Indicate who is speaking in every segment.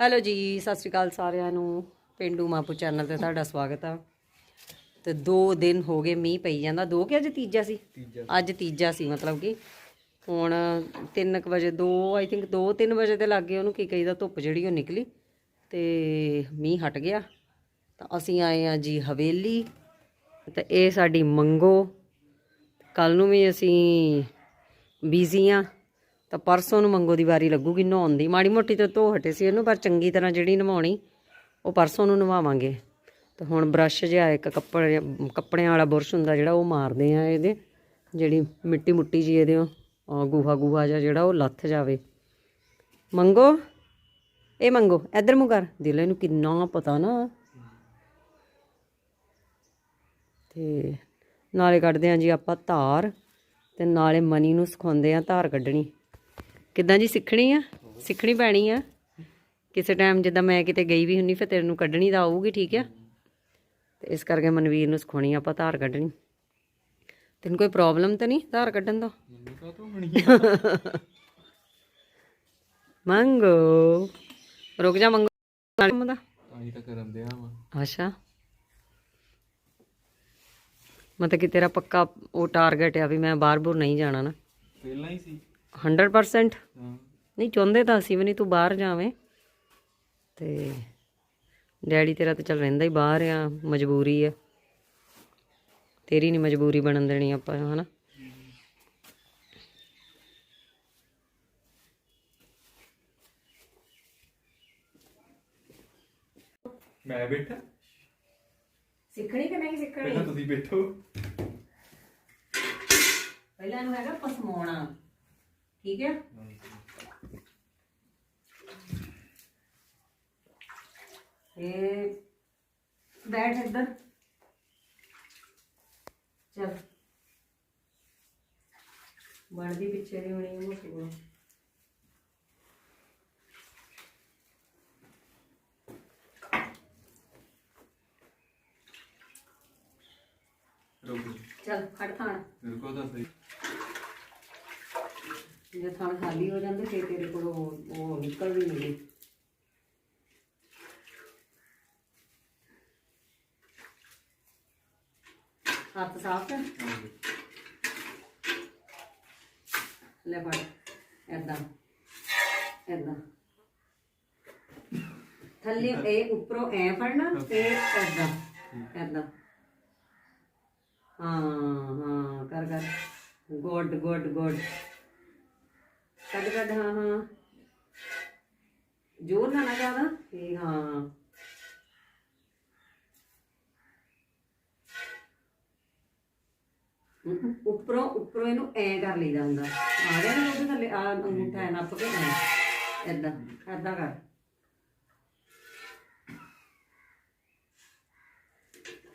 Speaker 1: Hello ਜੀ ਸਤਿ ਸ਼੍ਰੀ ਅਕਾਲ ਸਾਰਿਆਂ ਨੂੰ। ਪਿੰਡੂ ਮਾਪੂ ਚੈਨਲ ਤੇ ਤੁਹਾਡਾ ਸਵਾਗਤ ਆ। ਤੇ 2 ਦਿਨ ਹੋ ਗਏ ਮੀਂਹ ਪਈ ਜਾਂਦਾ। ਦੋ ਕਿ ਅੱਜ ਤੀਜਾ ਸੀ? ਅੱਜ ਤੀਜਾ ਸੀ ਮਤਲਬ ਕਿ ਹੁਣ 3 ਵਜੇ 2 ਆਈ ਥਿੰਕ 2 3 ਵਜੇ ਦੇ ਲੱਗੇ ਉਹਨੂੰ ਕੀ ਕਹੀਦਾ ਧੁੱਪ ਜਿਹੜੀ ਉਹ ਨਿਕਲੀ। ਤੇ ਮੀਂਹ ਹਟ ਗਿਆ। ਤਾਂ ਅਸੀਂ ਆਏ ਆ ਜੀ ਹਵੇਲੀ। ਤੇ ਇਹ ਸਾਡੀ ਮੰਗੋ। ਕੱਲ ਨੂੰ ਵੀ ਅਸੀਂ ਬੀਜ਼ੀ ਆ। ਤਾਂ ਪਰਸੋਂ ਨੂੰ ਮੰਗੋ ਦੀ ਵਾਰੀ ਲੱਗੂਗੀ, ਨਹਾਉਣ ਦੀ। ਮਾੜੀ ਮੋਟੀ ਤਾਂ ਧੋ ਹਟੇ ਸੀ ਇਹਨੂੰ ਪਰ ਚੰਗੀ ਤਰ੍ਹਾਂ ਜਿਹੜੀ ਨਵਾਉਣੀ, ਉਹ ਪਰਸੋਂ ਨੂੰ ਨਵਾਵਾਂਗੇ। ਤਾਂ ਹੁਣ ਬ੍ਰਸ਼ ਜਿਹਾ ਇੱਕ ਕੱਪੜੇ ਕੱਪੜਿਆਂ ਵਾਲਾ ਬੁਰਸ਼ ਹੁੰਦਾ ਜਿਹੜਾ ਉਹ ਮਾਰਦੇ ਆ ਇਹਦੇ, ਜਿਹੜੀ ਮਿੱਟੀ ਮੁੱਟੀ ਜੀ ਇਹਦੇ ਗੂਹਾ ਗੂਹਾ ਜਿਹਾ ਜਿਹੜਾ ਉਹ ਲੱਥ ਜਾਵੇ। ਮੰਗੋ? ਇਹ ਮੰਗੋ, ਇੱਧਰ ਮੂੰਹ ਕਰ। ਦਿਲ ਇਹਨੂੰ ਕਿੰਨਾ ਪਤਾ ਨਾ। ਤੇ ਨਾਲੇ ਕੱਢਦੇ ਆਂ ਜੀ ਆਪਾਂ ਧਾਰ, ਤੇ ਨਾਲੇ ਮਨੀ ਨੂੰ ਸਿਖਾਉਂਦੇ ਆ ਧਾਰ ਕੱਢਣੀ। ਕਿੱਦਾਂ ਜੀ ਸਿੱਖਣੀ ਆ? ਸਿੱਖਣੀ ਪੈਣੀ ਆ? ਕਿਸੇ ਟਾਈਮ ਜਿੱਦਾਂ ਮੈਂ ਕਿਤੇ ਗਈ ਵੀ ਹੁੰਨੀ ਫਿਰ ਤੇਰੇ ਨੂੰ ਕੱਢਣੀ ਤਾਂ ਆਊਗੀ ਠੀਕ ਆ? ਤੇ ਇਸ ਕਰਕੇ ਮਨਵੀਰ ਨੂੰ ਸਿਖਾਉਣੀ ਆਪਾਂ ਧਾਰ ਕੱਢਣੀ। ਤੈਨੂੰ ਕੋਈ ਪ੍ਰੋਬਲਮ ਤਾਂ ਨਹੀਂ ਧਾਰ ਕੱਢਣ ਦਾ ਮੰਗੋ। ਰੁਕ ਜਾ ਮੰਗੋ। ਕੰਮ ਦਾ।
Speaker 2: ਆਈ ਤਾਂ ਕਰਨ ਦਿਆ ਵਾ।
Speaker 1: ਅੱਛਾ। ਮਤਲਬ ਕਿ ਤੇਰਾ ਪੱਕਾ ਉਹ ਟਾਰਗੇਟ ਆ ਵੀ ਮੈਂ ਬਾਹਰ ਬੁਰ ਨਹੀਂ ਜਾਣਾ ਨਾ।
Speaker 2: ਪਹਿਲਾਂ ਹੀ ਸੀ।
Speaker 1: 100%
Speaker 2: ਹਾਂ।
Speaker 1: ਨਹੀਂ ਚਾਹੁੰਦੇ ਤਾਂ ਅਸੀਂ ਵੀ ਨਹੀਂ ਤੂੰ ਬਾਹਰ ਜਾਵੇਂ। ਤੇ ਡੈਡੀ ਤੇਰਾ ਤਾਂ ਚੱਲ ਰਹਿੰਦਾ ਹੀ ਬਾਹਰ ਆ ਮਜਬੂਰੀ ਆ। ਤੇਰੀ ਨਹੀਂ ਮਜਬੂਰੀ ਬਣਨ ਦੇਣੀ ਆਪਾਂ ਹਨਾ?
Speaker 2: ਮੈਂ ਬੈਠਾ।
Speaker 1: ਸਿੱਖਣੀ ਕਿ ਨਹੀਂ ਸਿੱਖਣੀ?
Speaker 2: ਪਹਿਲਾਂ ਤੁਸੀਂ ਬੈਠੋ।
Speaker 1: ਪਹਿਲਾਂ ਨੂੰ ਹੈਗਾ ਪਸਮਾਉਣਾ। ਠੀਕ ਹੈ? ਇਹ ਬੈਠ ਇੱਧਰ। ਚਲ। ਬਣਦੀ ਪਿੱਛੇ ਦੀ ਹੋਣੀ ਕੋਲ
Speaker 2: ਰੁਕੋ।
Speaker 1: ਚਲ ਖੜ ਥਾਣ
Speaker 2: ਰੁਕੋ ਤਾਂ ਸਹੀ।
Speaker 1: ਜੇ ਥਾਣ ਖਾਲੀ ਹੋ ਜਾਂਦੇ ਫੇਰ ਤੇਰੇ ਕੋਲ ਉਹ ਉਹ ਨਿਕਲ ਵੀ ਨਹੀਂ ਹੱਥ ਸਾਫ਼ ਹੈ। ਲੈ ਫੜ ਏਦਾਂ ਏਦਾਂ। ਥੱਲੇ ਇਹ ਉੱਪਰੋਂ ਐ ਫੜਨਾ ਤੇ ਏਦਾਂ ਏਦਾਂ। ਹਾਂ ਹਾਂ ਕਰ ਕਰ। Good good good. ਕੱਢ ਕੱਢ ਹਾਂ ਹਾਂ ਜੋਰ ਨਾਲ ਨਾ ਜ਼ਿਆਦਾ। ਇਹ ਹਾਂ। ਉੱਪਰੋਂ ਉੱਪਰੋਂ ਇਹਨੂੰ ਐ ਕਰ ਲਈਦਾ ਹੁੰਦਾ। ਆ ਗਿਆ ਨਾ ਉਹਦੇ ਥੱਲੇ ਆ ਅੰਗੂਠਾ ਐ ਨੱਪ ਕੇ ਐ ਏਦਾਂ ਏਦਾਂ ਕਰ।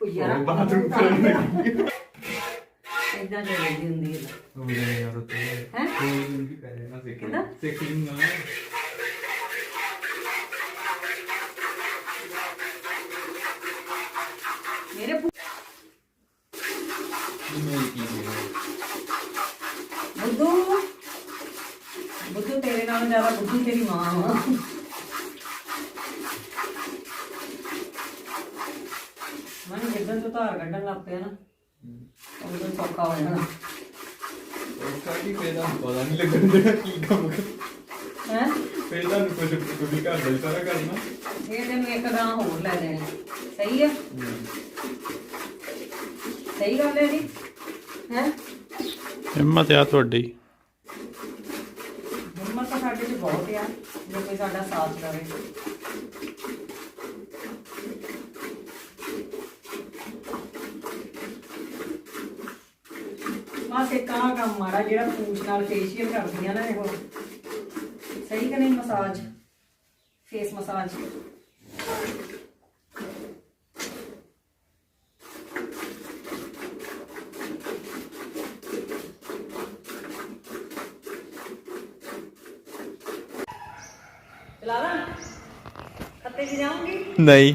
Speaker 1: ਉਹ ਯਾਰ।
Speaker 2: ਬਾਥਰੂਮ ਲੱਗੀ।
Speaker 1: ਏਦਾਂ ਜਲਦੀ ਹੁੰਦੀ ਹੈ
Speaker 2: ਹੋ ਗਿਆ ਯਾਰ ਉੱਤੇ
Speaker 1: ਹੈਂ?
Speaker 2: ਕੋਈ ਦਿਨ ਵੀ ਪੈ ਜਾਣਾ ਸਿੱਖ
Speaker 1: ਕਿੱਦਾਂ?
Speaker 2: ਸਿੱਖ ਲੂੰਗਾ
Speaker 1: ਮੇਰੇ ਪੁ-
Speaker 2: ਮੇਰੀ ਕੀ ਹੋਇਆ
Speaker 1: ਬੁੱਧੂ ਬੁੱਧੂ ਤੇਰੇ ਨਾਲੋਂ ਜ਼ਿਆਦਾ ਬੁੱਧੀ ਤੇਰੀ ਮਾਂ ਵਾ ਮਨ ਜਿੱਦਾਂ ਤੋਂ ਧਾਰ ਕੱਢਣ ਲੱਗ ਪਿਆ ਨਾ ਉਦੋਂ ਸੌਖਾ ਹੋ ਜਾਣਾ
Speaker 2: ਉਹ ਕਾਹਦੀ ਫਾਇਦਾ ਪਤਾ ਨਹੀਂ ਲੱਗਣ ਦੇਣਾ ਕੀ ਕੰਮ ਕਰ
Speaker 1: ਹੈ?
Speaker 2: ਫਾਇਦਾ ਨੂੰ ਕੁਝ ਕੁਝ ਘਰ ਦਾ ਹੀ ਸਾਰਾ ਕਰਨਾ
Speaker 1: ਇਹ ਤੈਨੂੰ ਇੱਕ ਗਾਂ ਹੋਰ ਲੈ ਦੇਣੀ ਸਹੀ ਹੈ ਸਹੀ ਗੱਲ ਹੈ ਜੀ? ਹੈ?
Speaker 3: ਹਿੰਮਤ ਆ ਤੁਹਾਡੀ।
Speaker 1: ਹਿੰਮਤ ਤਾਂ ਸਾਡੇ 'ਚ ਬਹੁਤ ਆ ਜੇ ਕੋਈ ਸਾਡਾ ਸਾਥ ਕਰੇ ਬਸ ਇੱਕ ਆਹ ਕੰਮ ਮਾੜਾ ਜਿਹੜਾ ਪੂਛ ਨਾਲ ਫੇਸ਼ੀਅਲ ਕਰਦੀਆਂ ਨਾ ਇਹੋ ਸਹੀ ਕਿ ਨਹੀਂ ਮਸਾਜ ਫੇਸ ਮਸਾਜ ਚਲਾ ਲਾ। ਖੱਤੇ 'ਚ ਜਾਉਂਗੀ
Speaker 3: ਨਹੀਂ।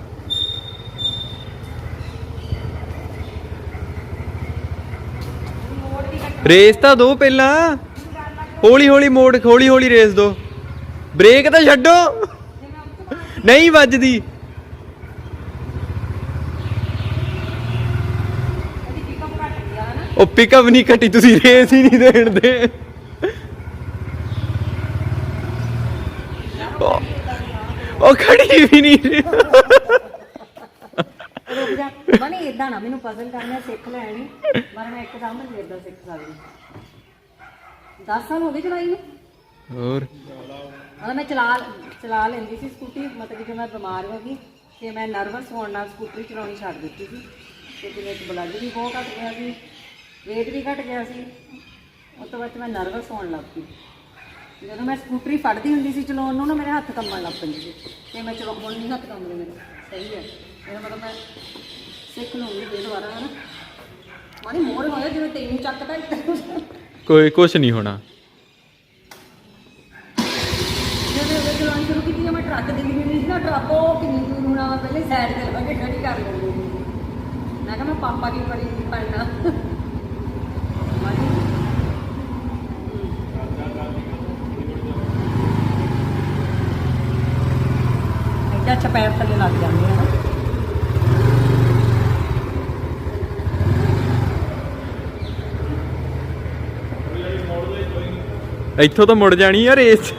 Speaker 2: ਰੇਸ ਤਾਂ ਦੋ ਪਹਿਲਾਂ। ਹੌਲੀ ਹੌਲੀ ਮੋੜ, ਹੌਲੀ ਹੌਲੀ ਰੇਸ ਦੋ। ਬ੍ਰੇਕ ਤਾਂ ਛੱਡੋ। ਨਹੀਂ ਵੱਜਦੀ। ਉਹ ਪਿਕਅਪ ਨਹੀਂ ਘਟੀ, ਤੁਸੀਂ ਰੇਸ ਹੀ ਨਹੀਂ ਦੇਣ ਦੇ। ਉਹ- ਖੜੀ ਵੀ ਨਹੀਂ।
Speaker 1: ਰੁਕ ਜਾ। ਮਨੀ ਇਦਾਂ ਨਾ ਮੈਨੂੰ ਪਜ਼ਲ ਕਰਨਾ ਸਿੱਖ ਲੈਣੀ ਪਰ ਮੈਂ ਇੱਕਦਮ ਨਹੀਂ ਇਦਾਂ ਸਿੱਖ ਸਕਦੀ 10 ਸਾਲ ਹੋ ਗਏ ਚਲਾਈ ਨੂੰ।
Speaker 2: ਹੋਰ?
Speaker 1: ਮਤਲਬ ਮੈਂ ਚਲਾ ਚਲਾ ਲੈਂਦੀ ਸੀ ਸਕੂਟੀ ਮਤਲਬ ਕਿ ਮੈਂ ਬਿਮਾਰ ਹੋ ਗਈ ਤੇ ਮੈਂ ਨਰਵਸ ਹੋਣ ਨਾਲ ਸਕੂਟਰੀ ਚਲਾਉਣੀ ਛੱਡ ਦਿੱਤੀ ਸੀ। ਤੇ ਜਿਵੇਂ ਕਿ ਬਲੱਡ ਵੀ ਬਹੁਤ ਘਟ ਗਿਆ ਸੀ weight ਵੀ ਘਟ ਗਿਆ ਸੀ ਉਸ ਤੋਂ ਬਾਅਦ 'ਚ ਮੈਂ ਨਰਵਸ ਹੋਣ ਲੱਗ ਪਈ ਜਦੋਂ ਮੈਂ ਸਕੂਟਰੀ ਫੜਦੀ ਹੁੰਦੀ ਸੀ ਚਲਾਉਣ ਨੂੰ ਨਾ ਮੇਰੇ ਹੱਥ ਕੰਬਣ ਲੱਗ ਪੈਂਦੇ ਸੀ। ਤੇ ਮੈਂ ਚਲੋ ਹੁਣ ਨਹੀਂ ਹੱਥ ਕੰਬਦੇ ਮੇਰੇ ਸਹੀ ਹੈ। ਮੇਰਾ ਮਤਲਬ ਮੈਂ ਸਿੱਖ ਲੂੰਗੀ ਫਿਰ ਦੁਬਾਰਾ ਹਨਾ? ਮਾਨੀ ਮੋੜ ਹੋਇਆ ਜਿਵੇਂ ਤੈਨੂੰ ਚੱਕਦਾ ਇੱਦਾਂ
Speaker 2: ਕੋਈ ਕੁਝ ਨਹੀਂ ਹੋਣਾ।
Speaker 1: ਜਦੋਂ ਉਹ ਚਲਾਉਣੀ ਸ਼ੁਰੂ ਕੀਤੀ ਤਾਂ ਮੈਂ ਟਰੱਕ ਦੀ ਵੀ ਨਹੀਂ ਸੀ ਨਾ ਟਰੱਕ ਉਹ ਕਿੰਨੀ ਦੂਰ ਹੋਣਾ ਵਾ ਪਹਿਲੇ ਸਾਈਡ ਤੇ ਲਾ ਕੇ ਖੜੀ ਕਰ ਲੈਂਦੀ ਸੀ। ਮੈਂ ਕਿਹਾ ਮੈਂ ਪਾਪਾ ਕੀ ਪੜੀ ਪੜਨਾ। ਇੱਦਾਂ ਅੱਛਾ ਪੈਰ ਥੱਲੇ ਲੱਗ ਜਾਂਦੇ ਆ ਨਾ।
Speaker 2: ਇੱਥੋਂ ਤਾਂ ਮੁੜ ਜਾਣੀ ਆ ਰੇਸ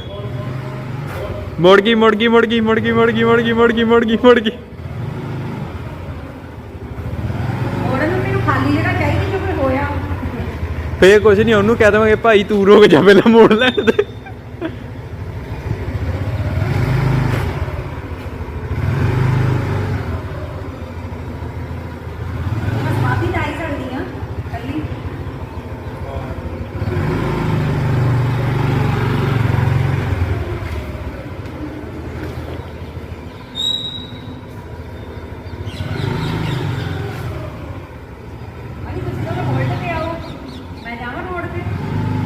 Speaker 2: ਮੁੜ ਗਈ ਮੁੜ ਗਈ ਮੁੜ ਗਈ ਮੁੜ ਗਈ ਮੁੜ ਗਈ ਮੁੜ ਗਈ ਮੁੜ ਗਈ ਮੁੜ ਗਈ ਮੁੜ ਗਈ। ਫੇਰ ਕੁਝ ਨਹੀਂ ਉਹਨੂੰ ਕਹਿ ਦੇਵਾਂਗੇ ਭਾਈ ਤੂੰ ਰੁਕ ਜਾ ਪਹਿਲਾਂ ਮੋੜ ਲੈਣ ਦੇ
Speaker 1: ਮੈਂ ਸਾਥੀ ਜਾਈ ਸਕਦੀ ਆ ਕੱਲੀ ਅਰੇ ਤੁਸੀਂ ਤਾਂ ਮੋੜ ਤੇ ਆਓ ਮੈਂ ਜਾਵਾਂ ਰੋਡ ਤੇ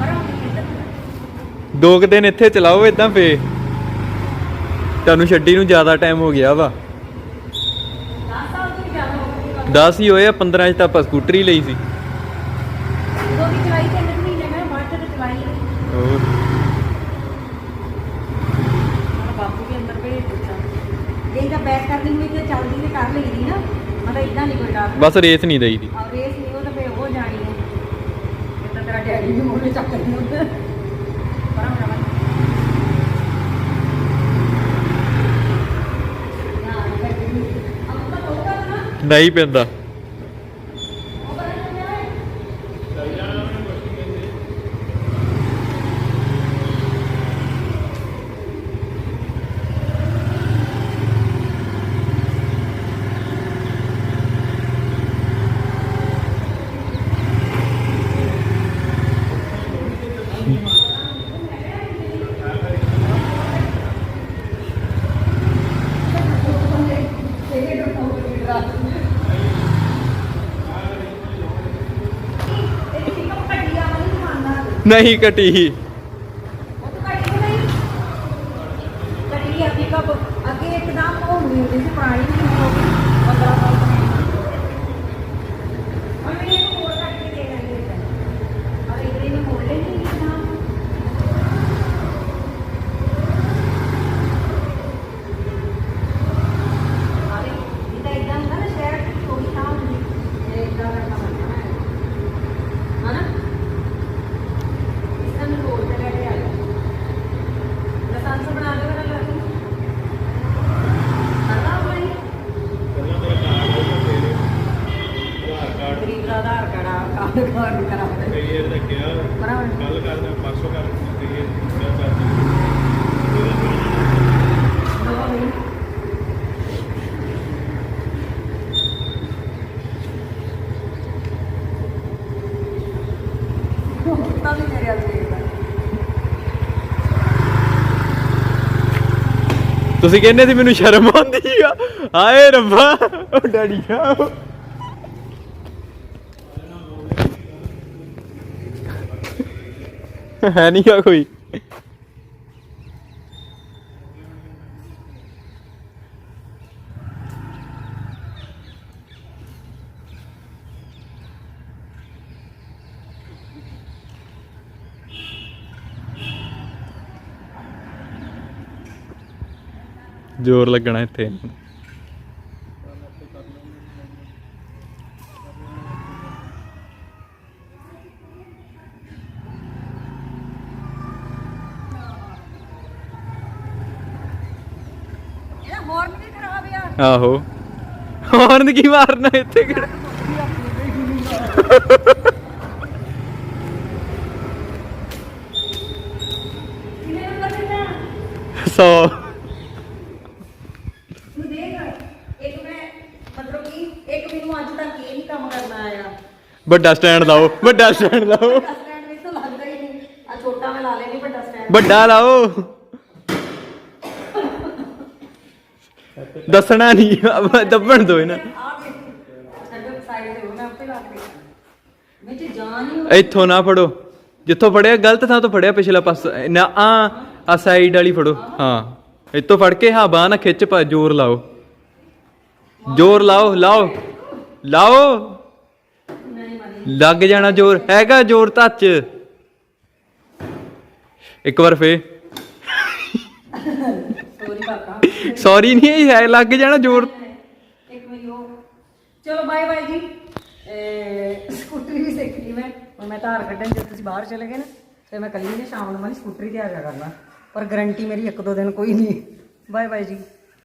Speaker 1: ਪਰ ਉਹ ਨਹੀਂ ਇੱਧਰ
Speaker 2: ਦੋ ਕੁ ਦਿਨ ਇੱਥੇ ਚਲਾਓ ਇਦਾਂ ਫੇ ਤੁਹਾਨੂੰ ਛੱਡੀ ਨੂੰ ਜ਼ਿਆਦਾ ਟਾਈਮ ਹੋ ਗਿਆ ਵਾ।
Speaker 1: 10 ਹੀ
Speaker 2: ਹੋਏ ਆ 15 ਚ ਤਾਂ ਆਪਾਂ ਸਕੂਟਰੀ ਲਈ ਸੀ।
Speaker 1: ਉਦੋਂ ਵੀ ਚਲਾਈ ਤਿੰਨ ਕੁ ਮਹੀਨੇ ਮੈਂ ਬਾਅਦ ਚ ਚਲਾਈ
Speaker 2: ਹੋਰ।
Speaker 1: ਬਾਪੂ ਵੀ ਅੰਦਰ ਭੇਜ ਦਿੱਤਾ ਜੇ ਇਹਦਾ ਬੈਕ ਕਰਨੀ ਹੋਈ ਤੇ ਚੱਲਦੀ ਤੇ ਕਰ ਲਈਦੀ ਨਾ ਮਤਲਬ ਇਦਾਂ ਨਹੀਂ ਕੋਈ ਡਰ
Speaker 2: ਬਸ ਰੇਸ ਨਹੀਂ ਦਈਦੀ।
Speaker 1: ਆ ਰੇਸ ਨਹੀਂ, ਉਹ ਤਾਂ ਫੇ ਹੋ ਜਾਣੀ ਹੈ। ਇਹ ਤਾਂ ਤੇਰਾ ਡੈਡੀ ਵੀ ਮੋੜੇ ਚੱਕ ਨਹੀਂ ਹੁੰਦਾ ਪਰ ਹੁਣ ਮੈਂ ਨਾ ਡੈਡੀ ਅਬ ਤਾਂ ਹੋਗਾ ਨਾ
Speaker 2: ਨਹੀਂ ਪੈਂਦਾ।
Speaker 1: नहीं कटी ही कटी अपनी कब आगे एकदम वो मिलती थी पुरानी
Speaker 2: ਤੁਸੀਂ ਕਹਿੰਦੇ ਸੀ ਮੈਨੂੰ ਸ਼ਰਮ ਆਉਂਦੀ ਆ। ਹਾਏ ਰੱਬਾ। ਉਹ ਡੈਡੀ ਆ। ਹੈ ਨਹੀਂ ਆ ਕੋਈ। ਜ਼ੋਰ ਲੱਗਣਾ ਇੱਥੇ। ਆਹੋ। ਹਾਰਨ ਕੀ ਮਾਰਨਾ ਇੱਥੇ ਕਿਹੜਾ?
Speaker 1: ਕਿੰਨੇ ਨੰਬਰ ਦੇਣਾ
Speaker 2: 100
Speaker 1: ਤੂੰ ਦੇਖ ਇੱਕ ਮੈਂ ਮਤਲਬ ਕਿ ਇੱਕ ਮੈਨੂੰ ਅੱਜ ਤੱਕ ਇਹ ਨਹੀਂ ਕੰਮ ਕਰਨਾ ਆਇਆ
Speaker 2: ਵੱਡਾ ਸਟੈਂਡ ਲਾਓ ਵੱਡਾ ਸਟੈਂਡ ਲਾਓ।
Speaker 1: ਵੱਡਾ ਸਟੈਂਡ ਮੈਨੂੰ ਤਾਂ ਲੱਗਦਾ ਹੀ ਨਹੀਂ। ਆ ਛੋਟਾ ਮੈਂ ਲਾ ਲੈਣੀ ਵੱਡਾ ਸਟੈਂਡ।
Speaker 2: ਵੱਡਾ ਲਾਓ। ਦੱਸਣਾ ਨਹੀਂ ਅਬ ਦੱਬਣ ਦੋ ਇਹਨਾਂ।
Speaker 1: ਆ ਦੇ ਛੱਡੋ ਸਾਈਡ ਤੇ ਹੋ ਮੈਂ ਆਪੇ ਲਾ ਕੇ ਦੇਖਾਂ। ਵਿੱਚ ਜਾਨ ਹੀ
Speaker 2: ਇੱਥੋਂ ਨਾ ਫੜੋ। ਜਿੱਥੋਂ ਫੜਿਆ ਗਲਤ ਥਾਂ ਤੋਂ ਫੜਿਆ ਪਿਛਲਾ ਪਾਸਾ। ਨਾ ਆ ਆ ਸਾਈਡ ਵਾਲੀ ਫੜੋ। ਹਾਂ। ਇੱਥੋਂ ਫੜ ਕੇ ਹਾਂ ਬਾਹ ਨਾ ਖਿੱਚ ਪਾ ਜ਼ੋਰ ਲਾਓ। ਜ਼ੋਰ ਲਾਓ ਲਾਓ। ਲਾਓ। ਲੱਗ ਜਾਣਾ ਜ਼ੋਰ ਹੈਗਾ ਜ਼ੋਰ ਧੱਚ ਇੱਕ ਵਾਰ ਫੇ
Speaker 1: ਸੋਰੀ ਪਾਪਾ
Speaker 2: ਸੌਰੀ ਨਹੀਂ ਹੈ ਲੱਗ ਜਾਣਾ ਜ਼ੋਰ।
Speaker 1: ਇੱਕ ਮਿੰਟ ਉਹ ਚਲੋ ਬਾਏ ਬਾਏ ਜੀ। ਸਕੂਟਰੀ ਵੀ ਸਿੱਖ ਲਈ ਮੈਂ। ਹੁਣ ਮੈਂ ਧਾਰ ਕੱਢਣ ਜੇ ਤੁਸੀਂ ਬਾਹਰ ਚਲੇ ਗਏ ਨਾ ਫਿਰ ਮੈਂ ਕੱਲੀ ਨੇ ਸ਼ਾਮ ਨੂੰ ਮੈਂ ਸਕੂਟਰੀ ਤੇ ਆ ਜਾ ਕਰਨਾ। ਪਰ ਗਾਰੰਟੀ ਮੇਰੀ ਇੱਕ ਦੋ ਦਿਨ ਕੋਈ ਨਹੀਂ। ਬਾਏ ਬਾਏ ਜੀ।